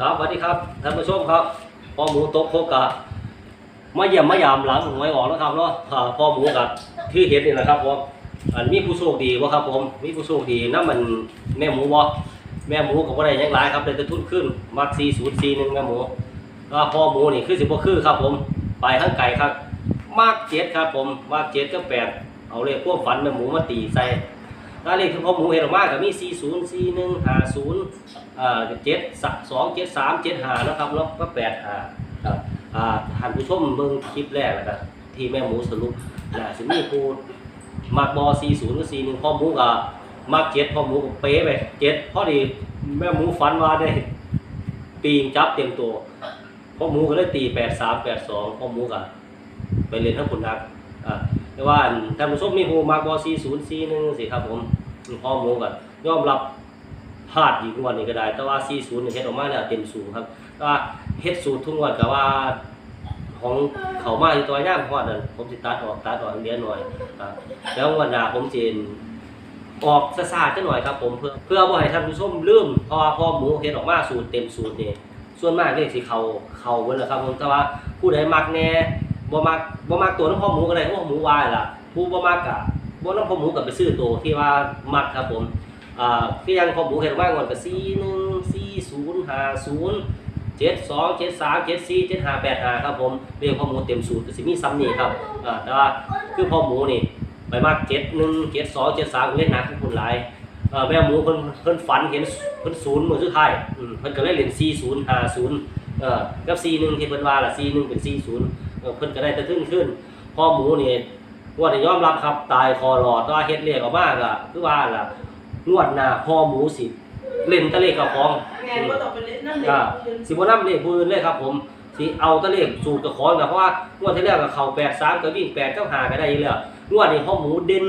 ครับสวัสดีครับท่านผู้ชมครับพ่อหมูตกโคกะมาเยี่ยมมายามหลังหวยออกแล้วครับเนาะอ่าพ่อหมูกับที่เห็นนี่แหละครับผมอันมีผู้โชคดีวะครับผมมีผู้โชคดีนั่นมันแม่หมูวะแม่หมูกับว่าได้ยังหลายครับเลยจะทุนขึ้นมักสี่ศูนย์สี่หนึ่งแม่หมูก็พ่อหมูนี่คือสิบกว่าคือครับ ผมไปข้างไก่ครับมากเจ็ดครับผมมากเจ็ดก็แปดเอาเลยพวกฝันแม่หมูมาตีใส่ ถ้าเลขที่พ่อหมูเห็นออกมาก็มีสี่ศูนย์สี่หนึ่งห้าศูนย์อ่องเจ็ดสามเจ็ดห้านะครับแล้วก็แปดห้าครับอ่าท่านผู้ชมเบิ่งคลิปแรกนะครับที่แม่หมูสรุปนะสิมีผู้มักบอสี่ศูนย์หรือสี่หนึ่งพ่อหมูกับมักเจ็ดพ่อหมูกับเป๊ะไปเจ็ดพอดีแม่หมูฝันว่าได้ปีงจับเต็มตัวพ่อหมูก็เลยตีแปดสามแปดสองพ่อหมูกับไปเรียนทั้งคนนักอ่าแต่ว่าท่านผู้ชมมีผู้มักบอสี่ศูนย์สี่หนึ่งสิครับผม พ่อหมูกับยอมรับพลาดอีกงวดนี้ก็ได้ แต่ว่า40เนี่ยเฮ็ดออกมาแล้วเต็มสูงครับแต่ว่าเฮ็ดสูตรทุกงวดก็ว่าของเขามาที่ตัวย่างฮอดนั่นผมสิตัดออกตัดออกเหลือหน่อยครับแล้วงวดหน้าผมสิออกซ่าๆจังหน่อยครับผมเพื่อเพื่อบ่ให้ท่านผู้ชมลืมเพราะว่าพอหมูเฮ็ดออกมาสูตรเต็มสูตรนี่ส่วนมากเลขสิเขาเขาเบิดแล้วครับผมแต่ว่าผู้ใดมักแน่บ่มักบ่มักตัวน้ำพ่อหมูก็ได้เพราะว่าหมูวายล่ะผู้บ่มักก็ บ่น้ำพ่อหมูก็ไปซื้อตัวที่ว่ามักครับผมอ่าพี่ยังพอหมูเห็นว่างก่อนก็สี่หนึ่งสี่ศูนย์ห้าศูนย์เจ็ดสองเจ็ดสามเจ็ดสี่เจ็ดห้าแปดห้าครับผมเรียกพอหมูเต็มสูตรก็สิมีซ้ำนี่ครับอ่าแต่ว่าคือพอหมูนี่ไปมากเจ็ดหนึ่งเจ็ดสองเจ็ดสามเล่นหนักทุกคนหลายเอ่อแม่หมูเพิ่นเพิ่นฝันเห็นเพิ่นศูนย์มือสุดท้ายเพิ่นก็เลยเล่นสี่ศูนย์ห้าศูนย์เอ่อกับสี่หนึ่งที่เพิ่นว่าล่ะสี่หนึ่งเป็นสี่ศูนย์เพิ่นก็ได้แต่ขึ้นขึ้นพอหมูนี่ ว่าได้ยอมรับครับ ตายคอรอแตัวาเฮ็ดเลขออกมาก็คือว่าล่ะงวดหน้าพ่อหมูสิเล่นตะเลขกับของแม่นบ่ต้องไปเล่นนั่นเลยอ่าสิบ่นำเลขผู้อื่นเลยครับ ผมสิเอาตะเลขสูตรกับของนะเพราะว่างวดที่แล้วก็เข้า83ก็วิ่ง8ก็5ก็ได้อยู่แล้วงวดนี้พ่อหมูเด่น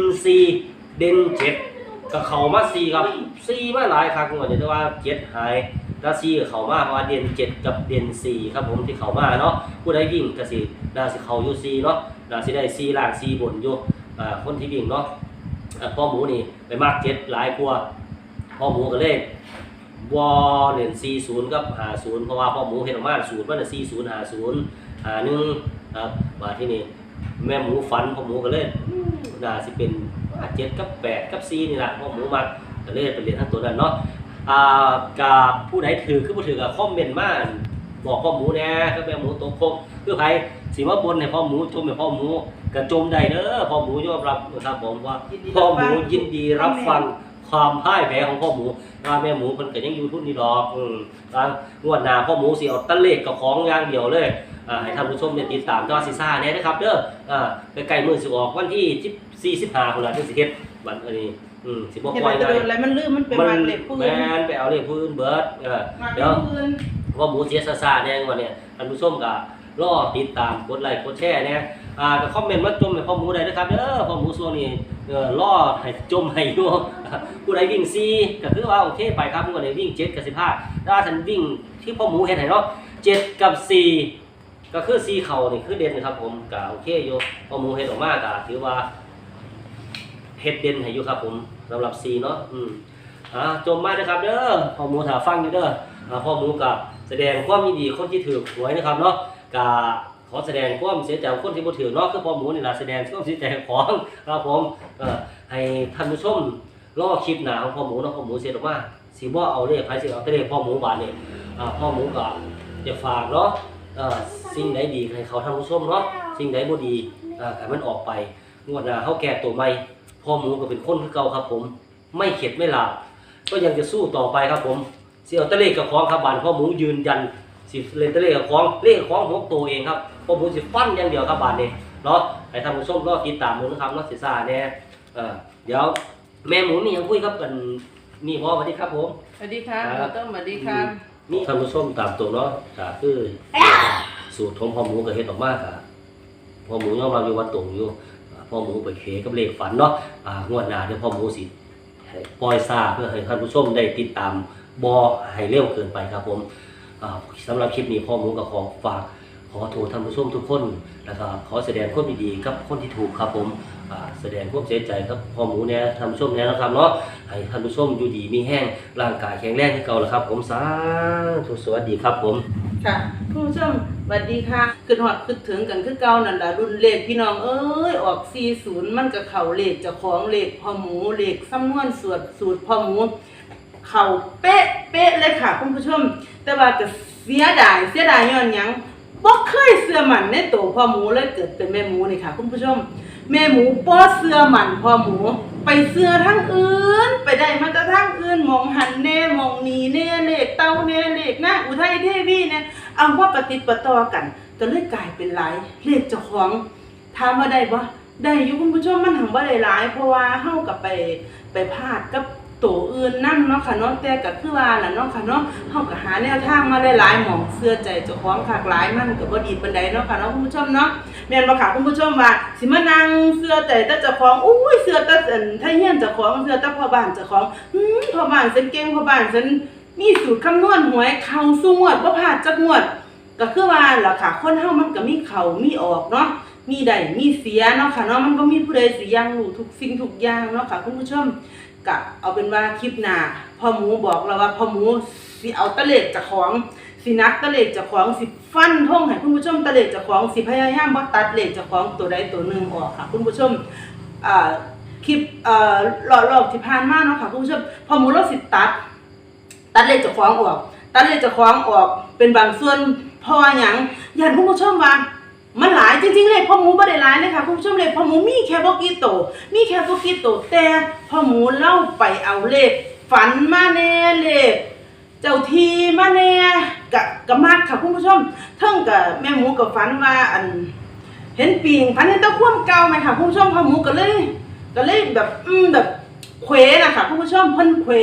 4เด่น7 ก็เขามา4ครับ4มาหลายครั้งงวดนี้แต่ว่า7หายแล้ว4ก็เขามาเพราะว่าเด่น7กับเด่น4ครับผมที่เขามาเนาะผู้ใดวิ่งก็สิน่าสิเขาอยู่4เนาะน่าสิได้4ล่าง4บนอยู่อ่าคนที่วิ่งเนาะพ่อหมูนี่ไปมากเจ็ดหลายกว่าพ่อหมูก็เลยวอเล่นสี่ศูนย์กับหาศูนย์เพราะว่าพ่อหมูเห็นออกมาศูนย์ว่าเนี่ยสี่ศูนย์หาศูนย์หาหนึ่งครับมาที่นี่แม่หมูฝันพ่อหมูก็เลยน่าสิเป็น หาเจ็ดกับแปดกับสี่นี่แหละพ่อหมูมาก็เลยไปเรียนทั้งตัวนั้นเนาะอ่ากับผู้ใดถือคือผู้ถือกับคอมเมนต์มาบอกพ่อหมูแน่คือแม่หมูตกคงคือใครสิว่าบนให้พ่อหมูชมให้พ่อหมูกระจมได้เด้อพ่อหมูยอมรับครับผมว่าพ่อหมูยินดีรับฟังความพ่ายแพ้ของพ่อหมูว่าแม่หมูเพิ่นก็ยังอยู่ทุนนี่ดอกอืมทางงวดหน้าพ่อหมูสิเอาตะเลขกับของย่างเดียวเลยอ่าให้ท่านผู้ชมเนี่ยติดตามจอซีซ่าแน่นะครับเด้ออ่าใกล้ๆมือสิออกวันที่ 14 15พุ่นล่ะที่สิเฮ็ดวันอันนี้ อืมสิบ่เห็นปล่อยมันง่ายเดินอะไรมันลืมมันเป็นมัวันเล็บปืนแม่นไปเอาเลขผู้อื่นเบิดเออมาเดี๋เดี๋ยยววปืน ว่าหมูเสียซาซาเนี่ยวันเนี่ยท่านผู้ชมก็รอติดตามกดไลค์กดแชร์เนี่ยอ่าก็คอมเมนต์มาจมให้พ่อหมูได้นะครับเด้อพ่อหมูส่วนนี้เออรอให้จมให้อยู่ ผู้ใดวิ่งซีก็คือว่าโอเคไปครับผู้ใดวิ่งเจ็ดกับสิบห้าถ้าท่านวิ่งที่พ่อหมูเห็นให้เนาะเจ็ดกับสี่ก็คือซีเข่านี่คือเด่นนะครับผมก็โอเคอยู่พ่อหมูเห็นออกมาก็ถือว่า เฮ็ดเด่นให้อยู่ครับผมสำหรับซีเนาะอืมอ่าจมมานะครับเด้อพ่อหมูถ้าฟังอยู่เด้ออ่าพ่อหมูกับแสดงความยินดีคนที่ถือหวยนะครับเนาะกาขอแสดงความเสียใจคนที่บ่ถือเนาะคือพ่อหมูนี่ล่ะแสดงความเสียใจของครับผมเอ่อให้ท่านผู้ชมรอคลิปหน้าของพ่อหมูเนาะพ่อหมูเสร็จออกมาสิบ่เอาเลขใครสิเอาแต่เลขพ่อหมูบาดนี่อ่าพ่อหมูก็จะฝากเนาะเอ่อสิ่งใดดีให้เขาท่านผู้ชมเนาะสิ่งใดบ่ดีอ่าให้มันออกไปงวดหน้าเฮาแก้ตัวใหม่ พ่อหมูก็เป็นคนคือเก่าครับ ผม ไม่เข็ดไม่หลาบก็ยังจะสู้ต่อไปครับผมสิเอาแตะเลขกับของครับบานพ่อหมูยืนยันสิเล่นแตะเลขกับของเลขกับของหกตัวเองครับพ่อหมูสิฟันอย่างเดียวครับบานนี้เนาะให้ท่านผู้ชมรอติดตามมือนะครับเนาะสิซ่าแน่เออเดี๋ยวแม่หมูมีหยังคุยครับกันนี่พ่อสวัสดีครับผมสวัสดีค่ะครับต้มสวัสดีค่ะมีท่านผู้ชมตามตัวเนาะก็คือสูตรของพ่อหมูก็เฮ็ดออกมาก็พ่อหมูยอมรับอยู่ว่าตรงอยู่อ่า พ่อหมูไปเคกับเลขฝันเนาะงวดหน้าเดี๋ยวพ่อหมูสิปล่อยซาเพื่อให้ท่านผู้ชมได้ติดตามบ่ให้เร็วเกินไปครับผมอ่าสำหรับคลิปนี้พ่อหมูกับขอฝากขอโทษท่านผู้ชมทุกคนแล้วก็ขอแสดงความดีกับคนที่ถูกครับผมแสดงความเสียใจครับพ่อหมูเนี่ยท่านผู้ชมเนี่ยนะครับเนาะให้ท่านผู้ชมอยู่ดีมีแห้งร่างกายแข็งแรงที่เก่าแล้วครับ ผมสาธุสวัสดีครับผม ค่ะผู้ชมสวัสดีค่ะขึ้นหอดขึ้นถึงกันคือเก่านั่นล่ะรุ่นเลขพี่น้องเอ้ยออก40มันก็เข้าเลขจ้าของเลขพ่อหมูเลขสำนวนสวดสูตรพ่อหมู เข้าเป๊ะเป๊ะเลยค่ะคุณผู้ชม แต่ว่าก็เสียดายเสียดายย้อนยังบ่เคยเชื่อมันในตัวพ่อหมูเลยเกิดเป็นแม่หมูนี่ค่ะคุณผู้ชม แม่หมูป้อเสื้อมั่นพ่อหมู ไปเสื้อทั้งอื่น ไปได้มาแต่ทั้งอื่นมองหันแน่มองนีแน่เลขเต้าแน่เลขหน้าอุทัยเทวีเนี่ยเอาว่าปฏิประต่อกันจนเลยกลายเป็นหลายเลขเจ้าของถามว่าได้บ่ได้อยู่คุณผู้ชมมันหังบ่ได้หลาย เพราะว่าเฮากับไปไปพลาดกับ ตัวอื่นนั่นเนาะค่ะเนาะแต่ก็คือว่าน่ะเนาะค่ะเนาะเฮาก็หาแนวทางมาหลายๆหม่องเสื้อใจเจ้าของคักหลายมันก็บ่ดีปานใดเนาะค่ะเนาะคุณผู้ชมเนาะแม่นบ่ค่ะคุณผู้ชมว่าสิมานั่งเสื้อแต่แต่เจ้าของอุ้ยเสื้อแต่อันทยเฮียนเจ้าของเสื้อแต่พ่อบ้านเจ้าของหืมพ่อบ้านฉันเก่งพ่อบ้านฉันมีสูตรคำนวณหวยเข้าสู้งวดบ่พลาดจักงวดก็คือว่าล่ะค่ะคนเฮามันก็มีเข้ามีออกเนาะมีได้มีเสียเนาะค่ะเนาะมันบ่มีผู้ใดสิยังรู้ทุกสิ่งทุกอย่างเนาะค่ะคุณผู้ชม ก็เอาเป็นว่าคลิปหน้าพ่อหมูบอกแล้วว่าพ่อหมูสิเอาตะเล็ดจ้าของสินักตะเลขเจากของสิฟันท่งให้คุณผู้ชมตะเลขเจากของสิพยายามบ่ตัดเลขเจากของตัวใดตัวหนึ่งออกค่ะ คุณผู้ชมอ่าคลิปเอ่อรอบรอบที่ผ่านมาเนาะค่ะคุณผู้ชมพ่อหมูเราสิตัด ตัดเลขเจากของออก ตัดเลขเจากของออกเป็นบางส่วนพราะว่าหยังอยากคุณผู้ชมว่า มันหลายจริงๆเลขพ่อหมูบ่ได้หลายเลยค่ะคุณผู้ชมเลขพ่อหมูมีแค่บ่กี่โต มีแค่บ่กี่โตแต่พ่อหมูเล่าไปเอาเลขฝันมาแน่เลขเจ้าทีมาแน่กะกะมากค่ะคุณผู้ชมเทิงกับแม่หมูกับฝันว่าอัน เห็นปิงฝันเห็นตะคว่ำเก่าไหมค่ะคุณผู้ชมพ่อหมูก็เลยก็เลยแบบอืมแบบเขวนะคะคุณผู้ชมเพิ่นเขว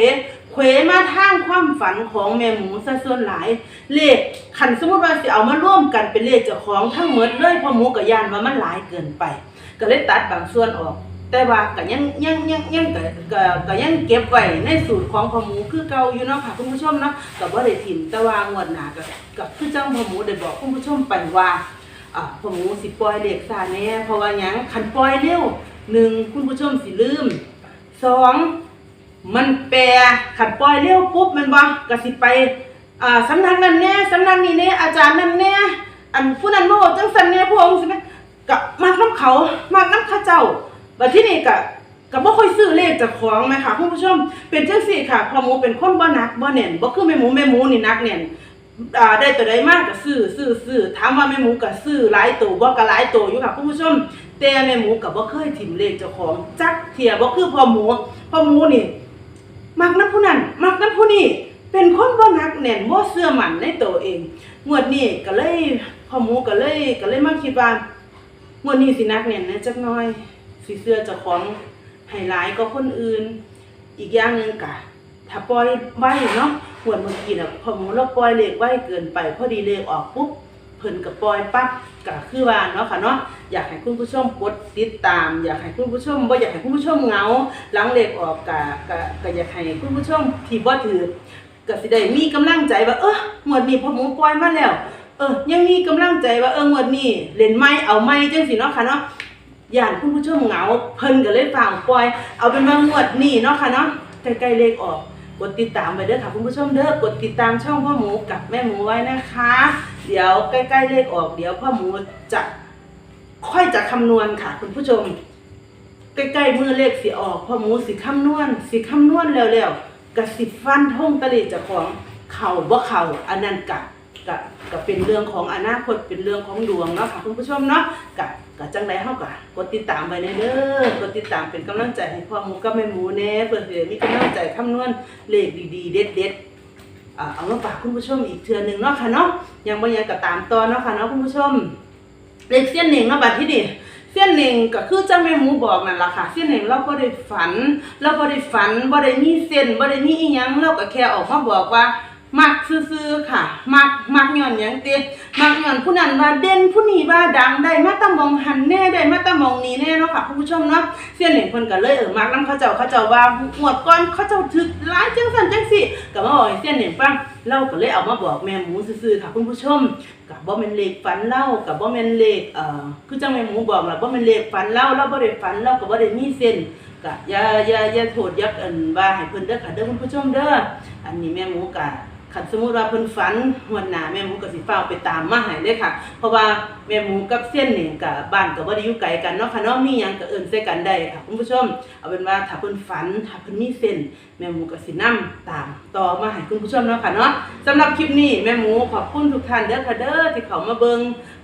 เขวมาทางความฝันของแม่หมูซะส่วนหลาย เลขขันสมมติว่าสิเอามาร่วมกันเป็นเลขเจ้าของทั้งหมดเลยพ่อหมูกับยานว่ามันหลายเกินไป ก็เลยตัดบางส่วนออก แต่ว่าก็ยังยังยังยังก็ก็ก็ยังเก็บไว้ในสูตรของพ่อหมูคือเก่าอยู่เนาะค่ะคุณผู้ชมเนาะก็บ่ได้ถิ่มแต่ว่างวดหน้าก็ก็คือจังพ่อหมูได้บอกคุณผู้ชมไปว่าอ่าพ่อหมูสิปล่อยเลขซาแน่เพราะว่าหยังคันปล่อยเร็วหนึ่งคุณผู้ชมสิลืมสอง มันแปรคันปล่อยเร็วปุ๊บมันบ่ก็สิไปอ่าสำนักนั้นแน่สำนักนี้แน่อาจารย์นั้นแน่อันผู้นั้นบ่จังซั่นแน่พวกองค์สิแม่ก็มักน้ำเขามักน้ำข้าเจ้าบัดที่นี่ก็ก็บ่ค่อยซื้อเลขจากของไหมค่ะคุณผู้ชมเป็นจังซี่ค่ะพอหมูเป็นคนบ่นักบ่แน่นบ่คือแม่หมูแม่หมูนี่นักแน่นอ่าได้ตัวใดมากก็ซื้อซื้อซื้อถามว่าแม่หมูก็ซื้อหลายตัวบ่ก็หลายตัวอยู่ค่ะคุณผู้ชมแต่แม่หมูก็บ่เคยถิ่มเลขเจ้าของจักเทียบ่คือพ่อหมูพ่อหมูนี่ มักน้ำผู้นั้นมักน้ำผู้นี้เป็นคนบ่หนักแน่นบ่เชื่อมั่นในตัวเองงวดนี้ก็เลยพ่อหมูก็เลยก็เลยมาคิดว่างวดนี้สินักแน่นนะจักหน่อยสิเสื้อจ้าของให้หลายก็คนอื่น อีกอย่างหนึ่งกะถ้าปล่อยไว้เนาะหวนเมื่อกี้น่ะพอหมูเราปล่อยเลขไว้เกินไปพอดีเลขออกปุ๊บ พิ่นก็ปล่อยปั๊บก็คือว่าเนาะค่ะเนาะอยากให้คุณผู้ชมกดติดตาม อยากให้คุณผู้ชมบ่อยากให้คุณผู้ชมเหงาหลังเลขออกกะกะก็อยากให้คุณผู้ชมที่บ่ถือก็สิได้มีกำลังใจว่าเอองวดนี้พอหมูปล่อยมาแล้ว เออยังมีกำลังใจว่าเอองวดนี้เล่นไม้เอาไม้จังสิเนาะค่ะเนาะย่านคุณผู้ชมเหงาเพิ่นก็เลยฝากปล่อย เอาเป็นว่างวดนี้เนาะค่ะเนาะใกล้ๆเลขออก กดติดตามไปเด้อค่ะคุณผู้ชมเด้อกดติดตามช่องพ่อหมูกับแม่หมูไว้นะคะ เดี๋ยวใกล้ๆเลขออกเดี๋ยวพ่อหมูจะค่อยจะคำนวณค่ะ คุณผู้ชม ใกล้ๆมือเลขสิออกพ่อหมูสิคำนวณสิคำนวณแล้วๆกะสิฟันทงตะลิจ้าของเข่าบ่เข่าอันนั้นกะกะกะเป็นเรื่องของอนาคตเป็นเรื่องของดวงเนาะค่ะคุณผู้ชมเนาะกะ กะจังไดเฮากะกดติดตามไว้ในเด้อกดติดตามเป็นกำลังใจให้พ่อหมูกับแม่หมูแน่เพื่อสิได้มีกำลังใจคำนวณเลขดีๆ เด็ดๆเอามาฝากคุณผู้ชมอีกเทื่อหนึ่งเนาะค่ะเนาะยังบ่ยังก็ตามต่อเนาะค่ะเนาะคุณผู้ชมเลขเส้นหนึ่งเนาะบัดที่นี่เส้นหนึ่งก็คือเจังแม่หมูบอกนั่นแหละค่ะเส้นหนึ่งเราบ่ได้ฝัน เราบ่ได้ฝันบ่ได้มีเส้นบ่ได้มีอีหยังเราก็แค่ออกมาบอกว่า มักซื่อๆค่ะ มักมักย้อนหยังเติมักย้อนผู้นั้นว่าเด่นผู้นี้ว่าดังได้มาตะมองหันแน่ได้มาตะมองนี้แน่เนาะค่ะคุณผู้ชมเนาะเสี้ยนหนึ่งเพิ่นก็เลยเออมักนํเขาเจ้าเขาเจ้าว่าหวดก่อนเขาเจ้าถึกหลายจังซั่นจังซี่ก็มาบอกเสี้ยนหนึ่งฟังเราก็เลยเอามาบอกแม่หมูซื่อๆค่ะคุณผู้ชมกับบ่แม่นเลขฝันเล่ากับบ่แม่นเลขเอ่อคือจังแม่หมูบอกล่ะบ่แม่นเลขฝันเล่าเราบ่ได้ฝันเราก็บ่ได้มีเส้นก็อย่าอย่าอย่าโทษยักอันว่าให้เพิ่นเด้อค่ะเด้อคุณผู้ชมเด้ออันนี้แม่หมูก็ คันสมมติว่าเพิ่นฝันหวนหน้าแม่หมูก็สิฟ้าไปตามมาให้เลยค่ะ เพราะว่าแม่หมูกับเส้นหนี่ก็บ้านก็บ่ได้อยู่ไกลกันเนาะค่ะเนาะมีหยังก็เอิ้นใส่กันได้ค่ะคุณผู้ชม เอาเป็นว่าถ้าเพิ่นฝันถ้าเพิ่นมีเส้นแม่หมูก็สินํตามต่อมาให้คุณผู้ชมเนาะค่ะเนาะสำหรับคลิปนี้แม่หมูขอบคุณทุกท่านเด้อค่ะเด้อที่เขามาเบิง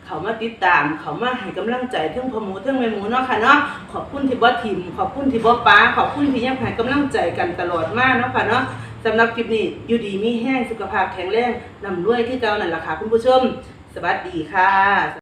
เขามาติดตาม เขามาให้กำลังใจเทั้งพ่อหมูเทั้งแม่หมูเนาะค่ะเนาะขอบคุณที่บ่ทิมขอบคุณที่บ่ป้าขอบคุณที่ยังให้กำลังใจกันตลอดมากเนาะค่ะเนาะ สำหรับคลิปนี้อยู่ดีมีแห้งสุขภาพแข็งแรงนำรวยที่เก่านั่นล่ะค่ะคุณผู้ชม สวัสดีค่ะ